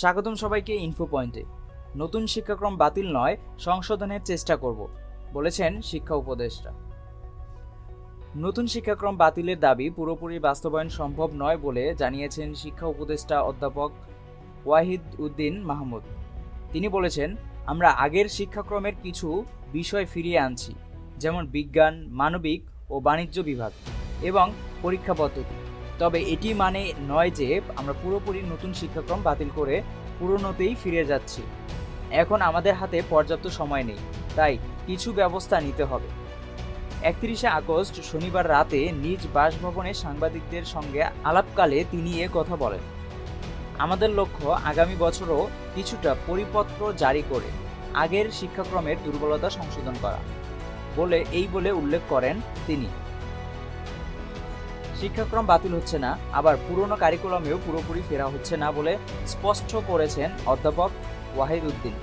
স্বাগতম সবাইকে ইনফো পয়েন্টে নতুন শিক্ষাক্রম বাতিল নয়, সংশোধনের চেষ্টা করব, বলেছেন শিক্ষা উপদেষ্টা। নতুন শিক্ষাক্রম বাতিলের দাবি পুরোপুরি বাস্তবায়ন সম্ভব নয় বলে জানিয়েছেন শিক্ষা উপদেষ্টা অধ্যাপক ওয়াহিদ উদ্দিন মাহমুদ। তিনি বলেছেন, আমরা আগের শিক্ষাক্রমের কিছু বিষয় ফিরিয়ে আনছি, যেমন বিজ্ঞান, মানবিক ও বাণিজ্য বিভাগ এবং পরীক্ষা পদ্ধতি। তবে এটি মানে নয় যে আমরা পুরোপুরি নতুন শিক্ষাক্রম বাতিল করে পুরনোতেই ফিরে যাচ্ছি। এখন আমাদের হাতে পর্যাপ্ত সময় নেই, তাই কিছু ব্যবস্থা নিতে হবে। একত্রিশে আগস্ট শনিবার রাতে নিজ বাসভবনে সাংবাদিকদের সঙ্গে আলাপকালে তিনি এ কথা বলেন। আমাদের লক্ষ্য আগামী বছরও কিছুটা পরিপত্র জারি করে আগের শিক্ষাক্রমের দুর্বলতা সংশোধন করা। বলে, এই বলে উল্লেখ করেন তিনি। শিক্ষাক্রম বাতিল হচ্ছে না, আবার পুরনো কারিকুলামেও পুরোপুরি ফেরা হচ্ছে না বলে স্পষ্ট করেছেন অধ্যাপক ওয়াহিদ উদ্দিন।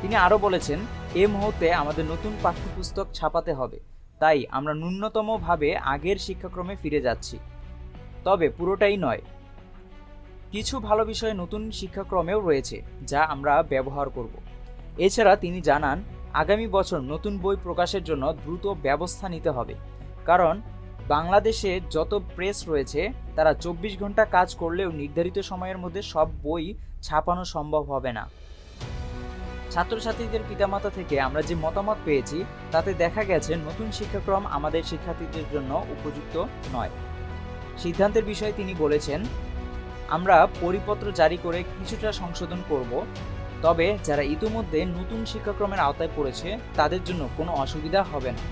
তিনি আরও বলেছেন, এ মুহূর্তে আমাদের নতুন পাঠ্যপুস্তক ছাপাতে হবে, তাই আমরা ন্যূনতমভাবে আগের শিক্ষাক্রমে ফিরে যাচ্ছি। তবে পুরোটাই নয়, কিছু ভালো বিষয় নতুন শিক্ষাক্রমেও রয়েছে যা আমরা ব্যবহার করব। এছাড়া তিনি জানান, আগামী বছর নতুন বই প্রকাশের জন্য দ্রুত ব্যবস্থা নিতে হবে, কারণ বাংলাদেশে যত প্রেস রয়েছে, তারা চব্বিশ ঘণ্টা কাজ করলেও নির্ধারিত সময়ের মধ্যে সব বই ছাপানো সম্ভব হবে না। ছাত্রছাত্রীদের পিতামাতা থেকে আমরা যে মতামত পেয়েছি, তাতে দেখা গেছে নতুন শিক্ষাক্রম আমাদের শিক্ষার্থীদের জন্য উপযুক্ত নয়। সিদ্ধান্তের বিষয়ে তিনি বলেছেন, আমরা পরিপত্র জারি করে কিছুটা সংশোধন করব, তবে যারা ইতিমধ্যে নতুন শিক্ষাক্রমের আওতায় পড়েছে, তাদের জন্য কোনো অসুবিধা হবে না।